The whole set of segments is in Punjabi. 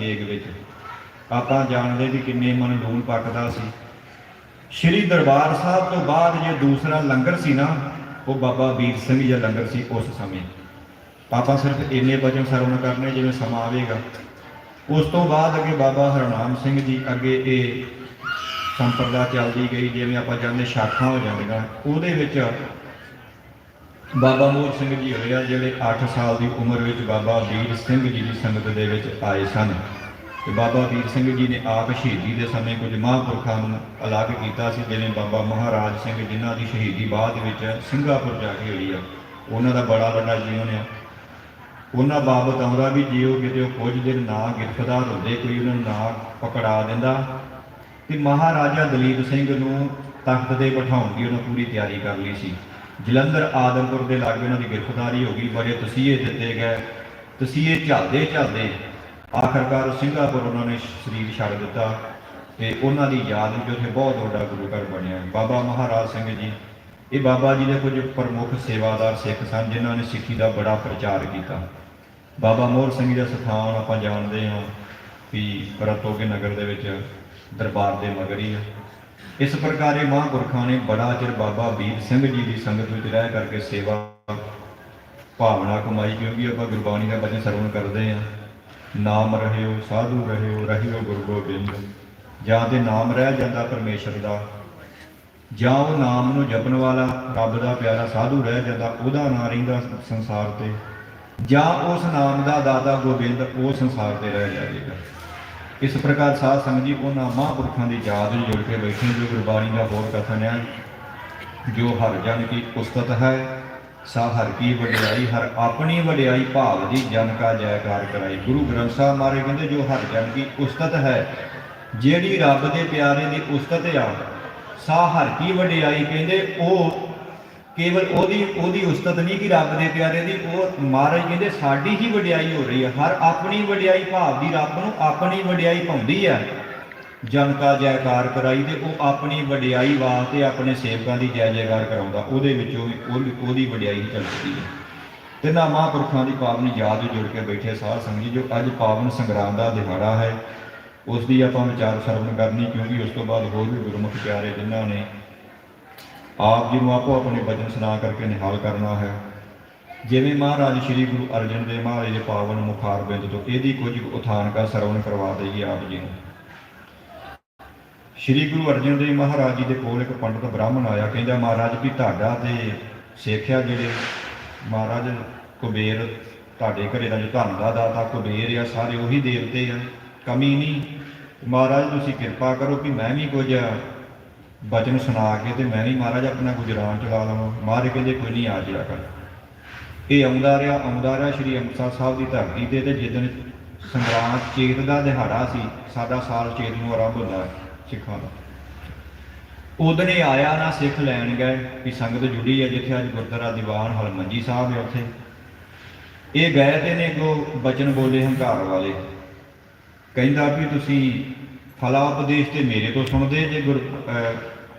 ਏਗ ਵਿੱਚ। ਆਪਾਂ ਜਾਣਦੇ ਵੀ ਕਿੰਨੇ ਮਨ ਲੂਣ ਪੱਕਦਾ ਸੀ। ਸ਼੍ਰੀ ਦਰਬਾਰ ਸਾਹਿਬ ਤੋਂ ਬਾਅਦ ਜੇ ਦੂਸਰਾ ਲੰਗਰ ਸੀ ਨਾ, ਉਹ ਬਾਬਾ ਵੀਰ ਸਿੰਘ ਜੀ ਦਾ ਲੰਗਰ ਸੀ ਉਸ ਸਮੇਂ। ਆਪਾਂ ਸਿਰਫ ਇੰਨੇ ਵਚਨ ਸਰਵਣ ਕਰਨੇ ਜਿਵੇਂ ਸਮਾਂ ਆਵੇਗਾ। ਉਸ ਤੋਂ ਬਾਅਦ ਅੱਗੇ ਬਾਬਾ ਹਰਨਾਮ ਸਿੰਘ ਜੀ ਅੱਗੇ ਇਹ ਸੰਪਰਦਾ ਚੱਲਦੀ ਗਈ, ਜਿਵੇਂ ਆਪਾਂ ਜਾਣਦੇ ਸ਼ਾਖਾ ਹੋ ਜਾਂਦੀਆਂ। ਉਹਦੇ ਵਿੱਚ ਬਾਬਾ ਮੋਹਨ ਸਿੰਘ ਜੀ ਹੋਇਆ, ਜਿਹੜੇ 8 ਸਾਲ ਦੀ ਉਮਰ ਵਿੱਚ ਬਾਬਾ ਵੀਰ ਸਿੰਘ ਜੀ ਦੀ ਸੰਗਤ ਦੇ ਵਿੱਚ ਆਏ ਸਨ। ਤੇ ਬਾਬਾ ਵੀਰ ਸਿੰਘ ਜੀ ਨੇ ਆਪ ਸ਼ਹੀਦੀ ਦੇ ਸਮੇਂ ਕੁਝ ਮਹਾਂਪੁਰਖਾਂ ਨੂੰ ਅਲੱਗ ਕੀਤਾ ਸੀ, ਜਿਵੇਂ ਬਾਬਾ ਮਹਾਰਾਜ ਸਿੰਘ, ਜਿਨ੍ਹਾਂ ਦੀ ਸ਼ਹੀਦੀ ਬਾਅਦ ਵਿੱਚ ਸਿੰਗਾਪੁਰ ਜਾ ਕੇ ਹੋਈ ਆ। ਉਹਨਾਂ ਦਾ ਬੜਾ ਵੱਡਾ ਜੀਵਨ ਆ। ਉਹਨਾਂ ਬਾਬਤ ਆਉਂਦਾ ਵੀ ਜੇ ਉਹ ਕਿਤੇ ਕੁਝ ਦਿਨ ਨਾ ਗ੍ਰਿਫਤਾਰ ਹੁੰਦੇ, ਕੋਈ ਉਹਨਾਂ ਨੂੰ ਨਾ ਪਕੜਾ ਦਿੰਦਾ। ਤੇ ਮਹਾਰਾਜਾ ਦਲੀਪ ਸਿੰਘ ਨੂੰ ਤਖਤ ਤੇ ਬਿਠਾਉਣ ਦੀ ਉਹਨਾਂ ਪੂਰੀ ਤਿਆਰੀ ਕਰ ਲਈ ਸੀ। ਜਲੰਧਰ, ਆਦਮਪੁਰ ਦੇ ਲਾਗੇ ਉਹਨਾਂ ਦੀ ਗ੍ਰਿਫਤਾਰੀ ਹੋ ਗਈ, ਬੜੇ ਤਸੀਹੇ ਦਿੱਤੇ ਗਏ। ਤਸੀਹੇ ਝਾਦੇ ਝਾਦੇ ਆਖਰਕਾਰ ਸਿੰਗਾਪੁਰ ਉਹਨਾਂ ਨੇ ਸਰੀਰ ਛੱਡ ਦਿੱਤਾ ਤੇ ਉਹਨਾਂ ਦੀ ਯਾਦ ਵਿੱਚ ਉੱਥੇ ਬਹੁਤ ਵੱਡਾ ਗੁਰੂ ਘਰ ਬਣਿਆ। ਬਾਬਾ ਮਹਾਰਾਜ ਸਿੰਘ ਜੀ, ਇਹ ਬਾਬਾ ਜੀ ਦੇ ਕੁਝ ਪ੍ਰਮੁੱਖ ਸੇਵਾਦਾਰ ਸਿੱਖ ਸਨ, ਜਿਨ੍ਹਾਂ ਨੇ ਸਿੱਖੀ ਦਾ ਬੜਾ ਪ੍ਰਚਾਰ ਕੀਤਾ। ਬਾਬਾ ਮੋਹਰ ਸਿੰਘ ਜੀ ਦਾ ਸਥਾਨ ਆਪਾਂ ਜਾਣਦੇ ਹਾਂ ਕਿ ਰਤੋਗੇ ਨਗਰ ਦੇ ਵਿੱਚ ਦਰਬਾਰ ਦੇ ਮਗਰ ਹੀ ਆ। ਇਸ ਪ੍ਰਕਾਰੇ ਮਹਾਂਪੁਰਖਾਂ ਨੇ ਬੜਾ ਚਿਰ ਬਾਬਾ ਵੀਰ ਸਿੰਘ ਜੀ ਦੀ ਸੰਗਤ ਵਿੱਚ ਰਹਿ ਕਰਕੇ ਸੇਵਾ, ਭਾਵਨਾ ਕਮਾਈ, ਕਿਉਂਕਿ ਆਪਾਂ ਗੁਰਬਾਣੀ ਦਾ ਬਚਨ ਸਰਵਣ ਕਰਦੇ ਆ ਨਾਮ ਰਹਿਓ, ਸਾਧੂ ਰਹਿਓ ਰਹਿਓ ਗੁਰੂ ਗੋਬਿੰਦ। ਜਾਂ ਤੇ ਨਾਮ ਰਹਿ ਜਾਂਦਾ ਪਰਮੇਸ਼ਰ ਦਾ। ਜਾਂ ਉਹ ਨਾਮ ਨੂੰ ਜਪਣ ਵਾਲਾ, ਰੱਬ ਦਾ ਪਿਆਰਾ ਸਾਧੂ ਰਹਿ ਜਾਂਦਾ, ਉਹਦਾ ਨਾਂ ਰਹਿੰਦਾ ਸੰਸਾਰ ਤੇ। ਜਾਂ ਉਸ ਨਾਮ ਦਾ ਦਾਦਾ ਗੋਬਿੰਦ, ਉਹ ਸੰਸਾਰ ਤੇ ਰਹਿ ਜਾਵੇਗਾ। ਇਸ ਪ੍ਰਕਾਰ ਸਾਧ ਸੰਗਤ ਜੀ ਉਹਨਾਂ ਮਹਾਂਪੁਰਖਾਂ ਦੀ ਯਾਦ ਨੂੰ ਜੁੜ ਕੇ ਬੈਠੇ ਜੋ ਗੁਰਬਾਣੀ ਦਾ ਹੋਰ ਕਥਨ ਹੈ, ਜੋ ਹਰ ਜਨ ਕੀ ਉਸਤਤ ਹੈ, ਸਾ ਹਰ ਕੀ ਵਡਿਆਈ, ਹਰ ਆਪਣੀ ਵਡਿਆਈ ਭਾਵ ਦੀ ਜਨ ਕਾ ਜੈਕਾਰ ਕਰਾਈ। ਗੁਰੂ ਗ੍ਰੰਥ ਸਾਹਿਬ ਮਾਰੇ ਕਹਿੰਦੇ, ਜੋ ਹਰ ਜਨ ਕੀ ਉਸਤਤ ਹੈ, ਜਿਹੜੀ ਰੱਬ ਦੇ ਪਿਆਰੇ ਦੀ ਉਸਤਤ ਆ, ਸਾ ਹਰ ਕੀ ਵਡਿਆਈ ਕਹਿੰਦੇ, ਉਹ ਕੇਵਲ ਉਹਦੀ ਉਹਦੀ ਉਸਤਤ ਨਹੀਂ ਕਿ ਰੱਬ ਦੇ ਪਿਆਰੇ ਦੀ, ਉਹ ਮਹਾਰਾਜ ਕਹਿੰਦੇ ਸਾਡੀ ਹੀ ਵਡਿਆਈ ਹੋ ਰਹੀ ਹੈ। ਹਰ ਆਪਣੀ ਵਡਿਆਈ ਭਾਵ ਦੀ ਰੱਬ ਨੂੰ ਆਪਣੀ ਵਡਿਆਈ ਪਾਉਂਦੀ ਹੈ। ਜਨ ਕਾ ਜੈਕਾਰ ਕਰਾਈ ਤੇ ਉਹ ਆਪਣੀ ਵਡਿਆਈ ਵਾਸਤੇ ਆਪਣੇ ਸੇਵਕਾਂ ਦੀ ਜੈ ਜੈਕਾਰ ਕਰਾਉਂਦਾ। ਉਹਦੇ ਵਿੱਚੋਂ ਵੀ ਉਹ- ਉਹਦੀ ਵਡਿਆਈ ਚੱਲਦੀ ਹੈ। ਤੇ ਨਾ ਮਹਾਂਪੁਰਖਾਂ ਦੀ ਪਾਵਨ ਯਾਦ ਵਿੱਚ ਜੁੜ ਕੇ ਬੈਠੇ ਸਾਧ ਸੰਗਤ ਜੋ ਅੱਜ ਪਾਵਨ ਸੰਗਰਾਮ ਦਾ ਦਿਹਾੜਾ ਹੈ, ਉਸ ਦੀ ਆਪਾਂ ਵਿਚਾਰ ਸਰਵਣ ਕਰਨੀ, ਕਿਉਂਕਿ ਉਸ ਤੋਂ ਬਾਅਦ ਹੋਰ ਵੀ ਗੁਰਮੁਖ ਪਿਆਰੇ ਜਿਨ੍ਹਾਂ ਨੇ ਆਪ ਜੀ ਨੂੰ ਆਪੋ ਆਪਣੇ ਬਚਨ ਸੁਣਾ ਕਰਕੇ ਨਿਹਾਲ ਕਰਨਾ ਹੈ। ਜਿਵੇਂ ਮਹਾਰਾਜ ਸ੍ਰੀ ਗੁਰੂ ਅਰਜਨ ਦੇਵ ਮਹਾਰਾਜ ਦੇ ਪਾਵਨ ਮੁਖਾਰ ਬਿੰਦ ਤੋਂ ਇਹਦੀ ਕੁਝ ਉਥਾਨ ਕਾ ਸਰਵਣ ਕਰਵਾ ਦੇਈਏ ਆਪ ਜੀ ਨੂੰ। ਸ੍ਰੀ ਗੁਰੂ ਅਰਜਨ ਦੇਵ ਮਹਾਰਾਜ ਜੀ ਦੇ ਕੋਲ ਇੱਕ ਪੰਡਤ ਬ੍ਰਾਹਮਣ ਆਇਆ, ਕਹਿੰਦਾ, ਮਹਾਰਾਜ, ਵੀ ਤੁਹਾਡਾ ਤੇ ਸਿੱਖਿਆ ਜਿਹੜੇ ਮਹਾਰਾਜ ਕੁਬੇਰ ਤੁਹਾਡੇ ਘਰੇ ਦਾ ਜੋ ਧਨ ਦਾ ਦਾਤਾ ਕੁਬੇਰ ਆ, ਸਾਰੇ ਉਹੀ ਦੇਵਤੇ ਆ, ਕਮੀ ਨਹੀਂ। ਮਹਾਰਾਜ, ਤੁਸੀਂ ਕਿਰਪਾ ਕਰੋ ਕਿ ਮੈਂ ਵੀ ਕੁਝ ਬਚਨ ਸੁਣਾ ਕੇ ਤੇ ਮੈਂ ਵੀ ਮਹਾਰਾਜ ਆਪਣਾ ਗੁਜਰਾਨ ਚਲਾ ਲਵਾਂ। ਮਹਾਰਾਜ ਕਹਿੰਦੇ, ਕੋਈ ਨਹੀਂ, ਆ ਜਿਆ ਕਰ। ਇਹ ਆਉਂਦਾ ਰਿਹਾ ਆਉਂਦਾ ਰਿਹਾ ਸ਼੍ਰੀ ਅੰਮ੍ਰਿਤਸਰ ਸਾਹਿਬ ਦੀ ਧਰਤੀ ਤੇ ਤੇ ਜਿੱਦਣ ਸੰਗਰਾਂਦ ਚੇਤ ਦਾ ਦਿਹਾੜਾ ਸੀ, ਸਾਡਾ ਸਾਲ ਚੇਤ ਨੂੰ ਆਰੰਭ ਹੁੰਦਾ ਸਿੱਖਾਂ ਦਾ। ਉਦੋਂ ਇਹ ਆਇਆ ਨਾ ਸਿੱਖ ਲੈਣ ਗਏ ਕਿ ਸੰਗਤ ਜੁੜੀ ਹੈ, ਜਿੱਥੇ ਅੱਜ ਗੁਰਦੁਆਰਾ ਦੀਵਾਨ ਹਲਮੰਜੀ ਸਾਹਿਬ ਹੈ ਉੱਥੇ। ਇਹ ਗਏ ਤੇ ਨੇ ਕੋ ਬਚਨ ਬੋਲੇ ਹੰਕਾਰ ਵਾਲੇ। ਕਹਿੰਦਾ ਵੀ ਤੁਸੀਂ ਫਲਾ ਉਪਦੇਸ਼ ਤੇ ਮੇਰੇ ਤੋਂ ਸੁਣਦੇ ਜੇ ਗੁਰ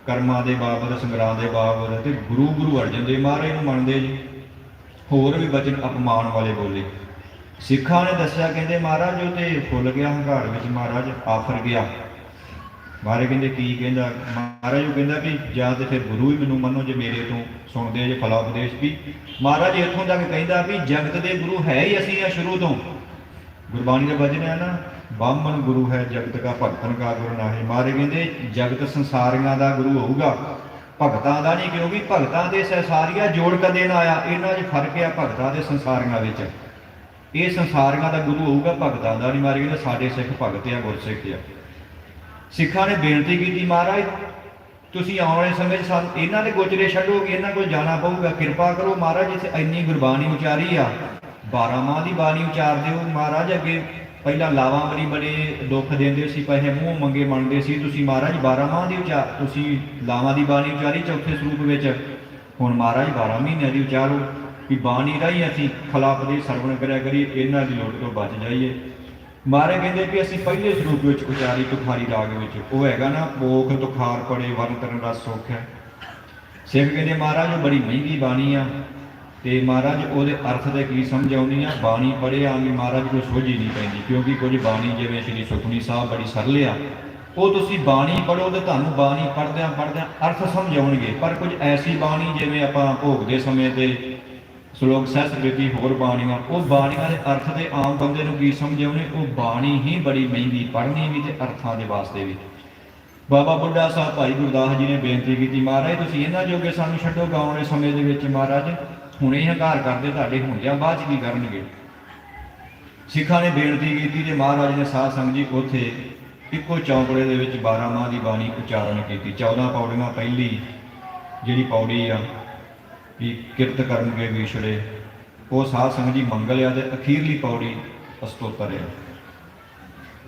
ਕਰਮਾਂ ਦੇ ਬਾਬਤ ਸੰਗਰਾਮ ਦੇ ਬਾਬਤ ਤੇ ਗੁਰੂ ਗੁਰੂ ਅਰਜਨ ਦੇ ਮਹਾਰਾਜ ਨੂੰ ਮੰਨਦੇ ਜੀ। ਹੋਰ ਵੀ ਬਚਨ ਅਪਮਾਨ ਵਾਲੇ ਬੋਲੇ। ਸਿੱਖਾਂ ਨੇ ਦੱਸਿਆ, ਕਹਿੰਦੇ ਮਹਾਰਾਜ, ਉਹ ਤੇ ਫੁੱਲ ਗਿਆ ਹੰਕਾਰ ਵਿੱਚ ਮਹਾਰਾਜ ਆਫਰ ਗਿਆ। ਮਹਾਰਾਜ ਕਹਿੰਦੇ, ਕੀ ਕਹਿੰਦਾ? ਮਹਾਰਾਜ ਉਹ ਕਹਿੰਦਾ ਵੀ ਜਾਂ ਤੇ ਫਿਰ ਗੁਰੂ ਹੀ ਮੈਨੂੰ ਮੰਨੋ ਜੇ ਮੇਰੇ ਤੋਂ ਸੁਣਦੇ ਜੇ ਫਲਾ ਉਪਦੇਸ਼ ਵੀ। ਮਹਾਰਾਜ ਇੱਥੋਂ ਤੱਕ ਕਹਿੰਦਾ ਵੀ ਜਗਤ ਦੇ ਗੁਰੂ ਹੈ ਹੀ ਅਸੀਂ ਆ ਸ਼ੁਰੂ ਤੋਂ। ਗੁਰਬਾਣੀ ਦਾ ਵਚਨ ਹੈ ਨਾ ਬਾਹਮਣ ਗੁਰੂ ਹੈ, ਜਗਤ ਕਾ ਭਗਤਨ ਕਾ ਗੁਰੂ ਨਾਹੀ। ਮਾਰੇ ਕਹਿੰਦੇ, ਜਗਤ ਸੰਸਾਰੀਆਂ ਦਾ ਗੁਰੂ ਹੋਊਗਾ। ਭਗਤਾਂ ਦਾ ਨਹੀਂ, ਕਿਉਂਕਿ ਭਗਤਾਂ ਦੇ ਸੰਸਾਰੀਆ ਜੋੜ ਕਦੇ ਨਾ ਆਇਆ। ਇਹਨਾਂ 'ਚ ਫ਼ਰਕ ਆ, ਭਗਤਾਂ ਦੇ ਸੰਸਾਰੀਆਂ ਵਿੱਚ। ਇਹ ਸੰਸਾਰੀਆਂ ਦਾ ਗੁਰੂ ਹੋਊਗਾ, ਭਗਤਾਂ ਦਾ ਨਹੀਂ। ਮਾਰੇ ਕਹਿੰਦੇ, ਸਾਡੇ ਸਿੱਖ ਭਗਤ ਆ, ਗੁਰਸਿੱਖ ਆ। ਸਿੱਖਾਂ ਨੇ ਬੇਨਤੀ ਕੀਤੀ, ਮਹਾਰਾਜ, ਤੁਸੀਂ ਆਉਣ ਵਾਲੇ ਸਮੇਂ 'ਚ ਇਹਨਾਂ ਦੇ ਗੋਚਰੇ ਛੱਡੋਗੇ, ਇਹਨਾਂ ਕੋਲ ਜਾਣਾ ਪਊਗਾ। ਕਿਰਪਾ ਕਰੋ ਮਹਾਰਾਜ, ਜਿੱਥੇ ਇੰਨੀ ਗੁਰਬਾਣੀ ਉਚਾਰੀ ਆ 12 ਮਾਹ ਦੀ ਬਾਣੀ ਉਚਾਰਦੇ ਹੋ ਮਹਾਰਾਜ, ਅੱਗੇ ਪਹਿਲਾਂ ਲਾਵਾਂ ਵਾਲੀ ਬੜੇ ਦੁੱਖ ਦਿੰਦੇ ਸੀ ਪੈਸੇ ਮੂੰਹ ਮੰਗੇ ਮੰਨਦੇ ਸੀ, ਤੁਸੀਂ ਮਹਾਰਾਜ 12 ਮਾਹ ਦੀ ਉਚਾਰ ਤੁਸੀਂ ਲਾਵਾਂ ਦੀ ਬਾਣੀ ਉਚਾਰੀ ਚੌਥੇ ਸਰੂਪ ਵਿੱਚ। ਹੁਣ ਮਹਾਰਾਜ 12 ਮਹੀਨਿਆਂ ਦੀ ਉਚਾਰੋ ਵੀ ਬਾਣੀ ਰਾਹੀਂ ਅਸੀਂ ਖਲਾਫ ਦੇ ਸਰਵਣ ਕਰਿਆ ਕਰੀਏ, ਇਹਨਾਂ ਦੀ ਲੋੜ ਤੋਂ ਬਚ ਜਾਈਏ। ਮਹਾਰਾਜ ਕਹਿੰਦੇ ਵੀ ਅਸੀਂ ਪਹਿਲੇ ਸਰੂਪ ਵਿੱਚ ਉਚਾਰੀ ਤੁਖਾਰੀ ਰਾਗ ਵਿੱਚ, ਉਹ ਹੈਗਾ ਨਾ ਪੋਖ ਤੁਖਾਰ ਪੜੇ ਵਰਨ ਕਰਨ ਦਾ ਸੁੱਖ। ਹੈ ਸਿੱਖ ਕਹਿੰਦੇ, ਮਹਾਰਾਜ, ਉਹ ਬੜੀ ਮਹਿੰਗੀ ਬਾਣੀ ਆ ਤੇ ਮਹਾਰਾਜ, ਉਹਦੇ ਅਰਥ ਦੇ ਕੀ ਸਮਝ ਆਉਂਦੀ ਆ? ਬਾਣੀ ਪੜ੍ਹਿਆਂਗੇ ਮਹਾਰਾਜ ਕੋਈ ਸੋਝੀ ਨਹੀਂ ਪੈਂਦੀ, ਕਿਉਂਕਿ ਕੁਝ ਬਾਣੀ ਜਿਵੇਂ ਸ਼੍ਰੀ ਸੁਖਮਨੀ ਸਾਹਿਬ ਬੜੀ ਸਰਲ ਆ, ਉਹ ਤੁਸੀਂ ਬਾਣੀ ਪੜ੍ਹੋ ਤੇ ਤੁਹਾਨੂੰ ਬਾਣੀ ਪੜ੍ਹਦਿਆਂ ਪੜ੍ਹਦਿਆਂ ਅਰਥ ਸਮਝ ਆਉਣਗੇ। ਪਰ ਕੁਝ ਐਸੀ ਬਾਣੀ ਜਿਵੇਂ ਆਪਾਂ ਭੋਗ ਦੇ ਸਮੇਂ ਤੇ ਸ਼ਲੋਕ ਸਹਿਸ ਬੇਦੀ ਹੋਰ ਬਾਣੀਆਂ, ਉਹ ਬਾਣੀਆਂ ਦੇ ਅਰਥ ਤੇ ਆਮ ਬੰਦੇ ਨੂੰ ਕੀ ਸਮਝ ਉਹ ਬਾਣੀ ਹੀ ਬੜੀ ਮਹਿੰਗੀ ਪੜ੍ਹਨੀ ਵੀ ਤੇ ਅਰਥਾਂ ਦੇ ਵਾਸਤੇ ਵੀ। ਬਾਬਾ ਬੁੱਢਾ ਸਾਹਿਬ, ਭਾਈ ਗੁਰਦਾਸ ਜੀ ਨੇ ਬੇਨਤੀ ਕੀਤੀ, ਮਹਾਰਾਜ, ਤੁਸੀਂ ਇਹਨਾਂ ਜੋਗੇ ਸਾਨੂੰ ਛੱਡੋ, ਗਾਉਣ ਦੇ ਸਮੇਂ ਦੇ ਵਿੱਚ, ਮਹਾਰਾਜ। ਹੁਣੇ ਹੰਕਾਰ ਕਰਦੇ ਤੁਹਾਡੇ ਹੁਣ ਜਾਂ ਬਾਅਦ ਚ ਕੀ ਕਰਨਗੇ? ਸਿੱਖਾਂ ਨੇ ਬੇਨਤੀ ਕੀਤੀ ਤੇ ਮਹਾਰਾਜ ਨੇ ਸਾਧ ਸੰਗਤ ਜੀ ਉੱਥੇ ਇੱਕੋ ਚੌਂਕੜੇ ਦੇ ਵਿੱਚ 12 ਮਾਹ ਦੀ ਬਾਣੀ ਉਚਾਰਨ ਕੀਤੀ। 14 ਪੌੜੀਆਂ ਪਹਿਲੀ ਜਿਹੜੀ ਪੌੜੀ ਆ, ਵੀ ਕਿਰਤ ਕਰਨਗੇ ਵਿਛੜੇ, ਉਹ ਸਾਧ ਸੰਗਤ ਜੀ ਮੰਗਲ ਆ ਤੇ ਅਖੀਰਲੀ ਪੌੜੀ ਅਸਤੋਤਰ ਆ।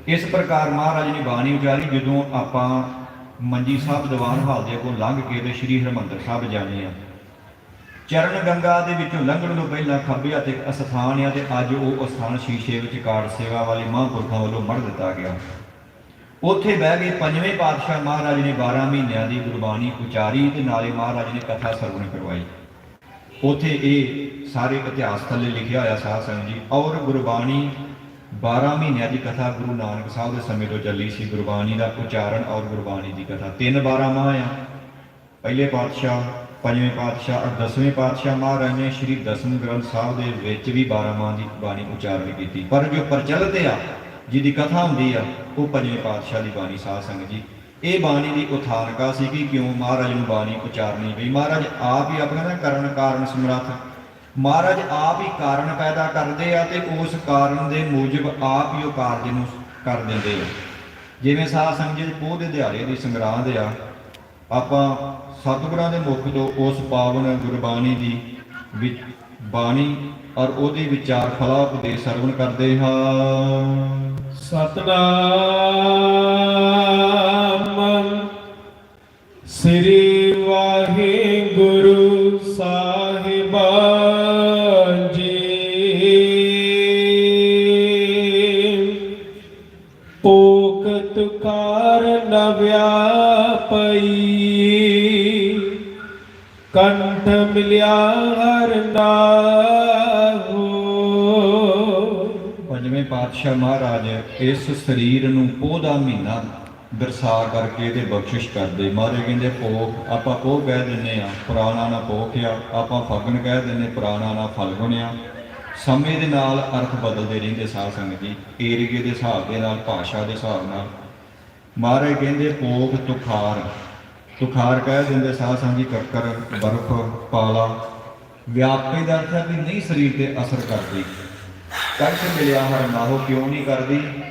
ਇਸ ਪ੍ਰਕਾਰ ਮਹਾਰਾਜ ਨੇ ਬਾਣੀ ਉਚਾਰੀ, ਜਦੋਂ ਆਪਾਂ ਮੰਜੀ ਸਾਹਿਬ ਦੀਵਾਨ ਹਾਲ ਦੇ ਕੋਲ ਲੰਘ ਕੇ ਤੇ ਸ੍ਰੀ ਹਰਿਮੰਦਰ ਸਾਹਿਬ ਜਾਣੇ ਆ ਚਰਨ ਗੰਗਾ ਦੇ ਵਿੱਚੋਂ ਲੰਘਣ ਤੋਂ ਪਹਿਲਾਂ ਖੱਬੇ ਹੱਥ ਇੱਕ ਅਸਥਾਨ ਆ ਤੇ ਅੱਜ ਉਹ ਅਸਥਾਨ ਸ਼ੀਸ਼ੇ ਵਿੱਚ ਕਾਰ ਸੇਵਾ ਵਾਲੇ ਮਹਾਂਪੁਰਖਾਂ ਵੱਲੋਂ ਮੜ ਦਿੱਤਾ ਗਿਆ। ਉੱਥੇ ਬਹਿ ਗਏ ਪੰਜਵੇਂ ਪਾਤਸ਼ਾਹ ਮਹਾਰਾਜ ਨੇ 12 ਮਹੀਨਿਆਂ ਦੀ ਗੁਰਬਾਣੀ ਉਚਾਰੀ ਤੇ ਨਾਲੇ ਮਹਾਰਾਜ ਨੇ ਕਥਾ ਸਰਵਣ ਕਰਵਾਈ। ਉੱਥੇ ਇਹ ਸਾਰੇ ਇਤਿਹਾਸ ਥੱਲੇ ਲਿਖਿਆ ਹੋਇਆ ਸਾਧ ਸੰਗਤ ਜੀ, ਔਰ ਗੁਰਬਾਣੀ 12 ਮਹੀਨਿਆਂ ਦੀ ਕਥਾ ਗੁਰੂ ਨਾਨਕ ਸਾਹਿਬ ਦੇ ਸਮੇਂ ਤੋਂ ਚੱਲੀ ਸੀ। ਗੁਰਬਾਣੀ ਦਾ ਉਚਾਰਨ ਔਰ ਗੁਰਬਾਣੀ ਦੀ ਕਥਾ ਤਿੰਨ 12 ਮਾਹ ਆ। ਪਹਿਲੇ ਪਾਤਸ਼ਾਹ ਪੰਜਵੇਂ ਪਾਤਸ਼ਾਹ ਔਰ ਦਸਵੇਂ ਪਾਤਸ਼ਾਹ ਮਹਾਰਾਜ ਨੇ ਸ੍ਰੀ ਦਸਮ ਗ੍ਰੰਥ ਸਾਹਿਬ ਦੇ ਵਿੱਚ ਵੀ 12 ਮਾਹ ਦੀ ਬਾਣੀ ਉਚਾਰਨ ਕੀਤੀ। ਪਰ ਜੋ ਪ੍ਰਚਲਿਤ ਆ, ਜਿਹਦੀ ਕਥਾ ਹੁੰਦੀ ਆ, ਉਹ ਪੰਜਵੇਂ ਪਾਤਸ਼ਾਹ ਦੀ ਬਾਣੀ ਸਾਧ ਸੰਗਤ ਜੀ। ਇਹ ਬਾਣੀ ਦੀ ਉਥਾਨਕਾ ਸੀ ਕਿ ਕਿਉਂ? ਮਹਾਰਾਜ ਨੂੰ ਬਾਣੀ ਉਚਾਰਨੀ ਪਈ। ਮਹਾਰਾਜ ਆਪ ਹੀ ਆਪਣਾ ਨਾ ਕਰਨ ਕਾਰਨ ਸਮਰੱਥ। ਮਹਾਰਾਜ ਆਪ ਹੀ ਕਾਰਨ ਪੈਦਾ ਕਰਦੇ ਆ ਤੇ ਉਸ ਕਾਰਨ ਦੇ ਮੂਜਬ ਆਪ ਹੀ ਉਹ ਕਾਰਜ ਨੂੰ ਕਰ ਦਿੰਦੇ ਆ। ਜਿਵੇਂ ਸਾਧ ਸੰਗਤ ਜੀ ਪੋਹ ਦੇ ਦਿਹਾੜੇ ਦੀ ਸੰਗਰਾਂਦ ਆ, ਆਪਾਂ ਸਤਿਗੁਰਾਂ ਦੇ ਮੁਖ ਤੋਂ ਉਸ ਪਾਵਨ ਗੁਰਬਾਣੀ ਦੀ ਬਾਣੀ ਔਰ ਉਹਦੇ ਵਿਚਾਰ ਫਲਾ ਉਪਦੇਸ਼ ਸਰਵਣ ਕਰਦੇ ਹਾਂ। ਸਤਨਾਮ ਸ੍ਰੀ ਵਾਹਿਗੁਰੂ ਸਾਹਿਬ ਜੀ। ਪੋਕਤ ਕਾਰ ਨਵਿਆ ਪਈ ਕੰਠ ਮਿਲਿਆ ਹਰ ਨਾਹੋ। ਪੰਜਵੇਂ ਪਾਤਸ਼ਾਹ ਮਹਾਰਾਜ ਇਸ ਸਰੀਰ ਨੂੰ ਪੋਹ ਮਹੀਨਾ ਦਰਸਾ ਕਰਕੇ ਤੇ ਬਖਸ਼ਿਸ਼ ਕਰਦੇ। ਮਹਾਰਾਜ ਕਹਿੰਦੇ ਪੋਖ ਆਪਾਂ ਪੋਹ ਕਹਿ ਦਿੰਨੇ ਆ ਪੁਰਾਣਾ ਨਾ ਪੋਖ ਆ ਆਪਾਂ ਫਗਣ ਕਹਿ ਦਿੰਨੇ ਪੁਰਾਣਾ ਨਾ ਫਲਗੁਣ ਆ ਸਮੇਂ ਦੇ ਨਾਲ ਅਰਥ ਬਦਲਦੇ ਰਹਿੰਦੇ ਸਾਧ ਸੰਗਤ ਜੀ ਏਰੀਏ ਦੇ ਹਿਸਾਬ ਦੇ ਨਾਲ, ਭਾਸ਼ਾ ਦੇ ਹਿਸਾਬ ਨਾਲ। ਮਹਾਰਾਜ ਕਹਿੰਦੇ ਪੋਖ ਤੁਖਾਰ ਤੁਖਾਰ ਕਹਿ ਦਿੰਦੇ, ਸਾਹ ਸਾਂਝੀ ਜੀ ਕੱਕਰ ਬਰਫ਼, ਪਾਲਾ। ਵਿਆਪੇ ਦਾ ਅਰਥ ਹੈ ਵੀ ਨਹੀਂ ਸਰੀਰ ਤੇ ਅਸਰ ਕਰਦੀ। ਕੰਠ ਮਿਲਿਆ ਹਰ ਨਾਹੋ ਕਿਉਂ ਨਹੀਂ ਕਰਦੀ?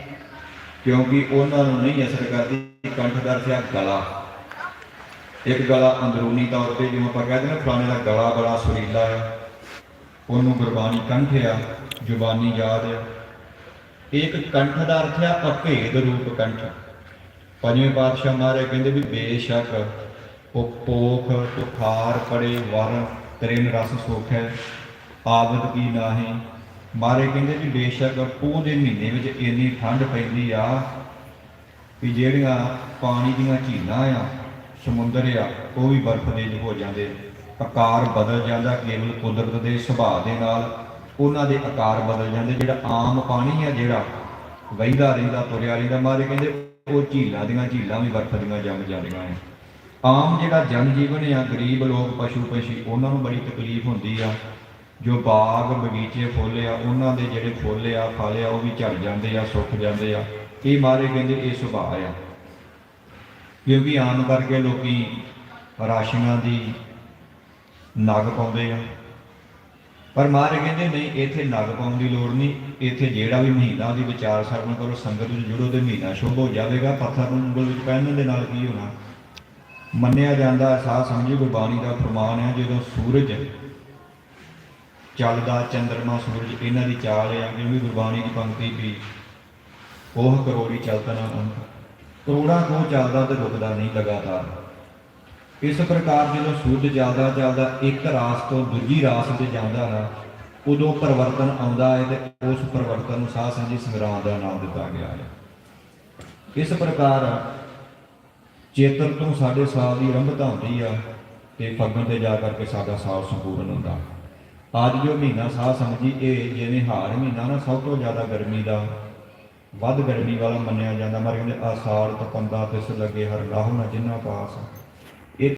ਕਿਉਂਕਿ ਉਹਨਾਂ ਨੂੰ ਨਹੀਂ ਅਸਰ ਕਰਦੀ ਕੰਠ ਦਾ ਅਰਥ ਹੈ ਗਲਾ। ਇੱਕ ਗਲਾ ਅੰਦਰੂਨੀ ਤੌਰ ਤੇ ਜਿਵੇਂ ਆਪਾਂ ਕਹਿੰਦੇ ਨੇ ਫਲਾਣੇ ਦਾ ਗਲਾ ਬੜਾ ਸੁਰੀਲਾ ਹੈ। ਉਹਨੂੰ ਗੁਰਬਾਣੀ ਕੰਠ ਆ, ਜ਼ੁਬਾਨੀ ਯਾਦ ਆ। ਇੱਕ ਕੰਠ ਦਾ ਅਰਥ ਹੈ ਅਭੇਦ ਰੂਪ ਕੰਠ। ਪੰਜਵੇਂ ਪਾਤਸ਼ਾਹ ਮਹਾਰਾਜ ਕਹਿੰਦੇ ਵੀ ਬੇਸ਼ੱਕ ਉਹ ਪੋਖ ਤੁਖਾਰ ਪੜੇ, ਵਰ ਤ੍ਰੇਨ ਰਸ, ਸੁਖ ਹੈ ਆਵਦ ਕੀ ਨਾਹੀ। ਮਾਰੇ ਕਹਿੰਦੇ ਵੀ ਬੇਸ਼ੱਕ ਪੂਹ ਦੇ ਮਹੀਨੇ ਵਿੱਚ ਇੰਨੀ ਠੰਡ ਪੈਂਦੀ ਆ ਵੀ ਜਿਹੜੀਆਂ ਪਾਣੀ ਦੀਆਂ ਝੀਲਾਂ ਆ, ਸਮੁੰਦਰ ਆ, ਉਹ ਵੀ ਬਰਫ਼ ਦੇ ਹੋ ਜਾਂਦੇ। ਆਕਾਰ ਬਦਲ ਜਾਂਦਾ ਕੇਵਲ ਕੁਦਰਤ ਦੇ ਸੁਭਾਅ ਦੇ ਨਾਲ। ਉਹਨਾਂ ਦੇ ਆਕਾਰ ਬਦਲ ਜਾਂਦੇ। ਜਿਹੜਾ ਆਮ ਪਾਣੀ ਆ, ਜਿਹੜਾ ਵਹਿੰਦਾ ਰਹਿੰਦਾ, ਤੁਰਿਆ ਰਹਿੰਦਾ ਮਾਰੇ ਕਹਿੰਦੇ ਉਹ ਝੀਲਾਂ ਦੀਆਂ ਝੀਲਾਂ ਵੀ ਵਰਤਦੀਆਂ ਦੀਆਂ ਜੰਮ ਜਾਂਦੀਆਂ ਆ ਆਮ ਜਿਹੜਾ ਜਨ ਜੀਵਨ ਆ, ਗਰੀਬ ਲੋਕ, ਪਸ਼ੂ ਪਸ਼ੀ ਉਹਨਾਂ ਨੂੰ ਬੜੀ ਤਕਲੀਫ ਹੁੰਦੀ ਆ। ਜੋ ਬਾਗ, ਬਗੀਚੇ ਫੁੱਲ ਆ, ਉਹਨਾਂ ਦੇ ਜਿਹੜੇ ਫੁੱਲ ਆ, ਫਲ ਆ, ਉਹ ਵੀ ਝੜ ਜਾਂਦੇ ਆ, ਸੁੱਕ ਜਾਂਦੇ ਆ। ਇਹ ਮਾਰੇ ਕਹਿੰਦੇ ਇਹ ਸੁਭਾਅ ਆ। ਕਿਉਂਕਿ ਆਮ ਕਰਕੇ ਲੋਕੀ ਰਾਸ਼ੀਆਂ ਦੀ ਨਗ ਪਾਉਂਦੇ ਆ। ਪਰ ਮਹਾਰਾਜ ਕਹਿੰਦੇ, ਨਹੀਂ, ਇੱਥੇ ਨਗ ਪਾਉਣ ਦੀ ਲੋੜ ਨਹੀਂ। ਇੱਥੇ ਜਿਹੜਾ ਵੀ ਮਹੀਨਾ ਉਹਦੀ ਵਿਚਾਰ ਸਰਵਣ ਕਰੋ, ਸੰਗਤ ਵਿੱਚ ਜੁੜੋ ਤੇ ਮਹੀਨਾ ਸ਼ੁਭ ਹੋ ਜਾਵੇਗਾ। ਪੱਥਰ ਨੂੰ ਉਂਗਲ ਵਿੱਚ ਪਹਿਨਣ ਦੇ ਨਾਲ ਕੀ ਹੋਣਾ? ਮੰਨਿਆ ਜਾਂਦਾ ਸਾਧ ਸਮਝੀ ਗੁਰਬਾਣੀ ਦਾ ਫਰਮਾਨ ਹੈ, ਜਦੋਂ ਸੂਰਜ ਚੱਲਦਾ, ਚੰਦਰਮਾ ਸੂਰਜ ਇਹਨਾਂ ਦੀ ਚਾਲ ਹੈ ਕਿਉਂਕਿ ਗੁਰਬਾਣੀ ਦੀ ਪੰਕਤੀ ਵੀ, ਉਹ ਕਰੋੜੀ ਚਲਤਾ ਨਾ ਕਰੋੜਾਂ ਕੋ ਚੱਲਦਾ ਤੇ ਰੁਕਦਾ ਨਹੀਂ ਲਗਾਤਾਰ। ਇਸ ਪ੍ਰਕਾਰ ਜਦੋਂ ਸੂਰਜ ਜ਼ਿਆਦਾ ਜ਼ਿਆਦਾ ਇੱਕ ਰਾਸ ਤੋਂ ਦੂਜੀ ਰਾਸ ਤੇ ਜਾਂਦਾ ਨਾ, ਉਦੋਂ ਪਰਿਵਰਤਨ ਆਉਂਦਾ ਹੈ ਤੇ ਉਸ ਪਰਿਵਰਤਨ ਨੂੰ ਸਾਧ ਸੰਜੀ ਸੰਗਰਾਮ ਦਾ ਨਾਮ ਦਿੱਤਾ ਗਿਆ ਹੈ। ਇਸ ਪ੍ਰਕਾਰ ਚੇਤਨ ਤੋਂ ਸਾਡੇ ਸਾਲ ਦੀ ਆਰੰਭਤਾ ਹੁੰਦੀ ਆ ਤੇ ਫੱਗਣ ਤੇ ਜਾ ਕਰਕੇ ਸਾਡਾ ਸਾਲ ਸੰਪੂਰਨ ਹੁੰਦਾ। ਅੱਜ ਜੋ ਮਹੀਨਾ ਸਾਹ ਸਮਝੀ ਇਹ ਜਿਵੇਂ ਹਾਰ ਮਹੀਨਾ ਨਾ, ਸਭ ਤੋਂ ਜ਼ਿਆਦਾ ਗਰਮੀ ਦਾ, ਵੱਧ ਗਰਮੀ ਵਾਲਾ ਮੰਨਿਆ ਜਾਂਦਾ। ਮਰ ਕਹਿੰਦੇ ਆਸਾੜ ਤਪੰਦਾ ਤਿਸ ਲੱਗੇ ਹਰ ਲਾਹੁ ਨਾ ਜਿੰਨਾ ਪਾਸ।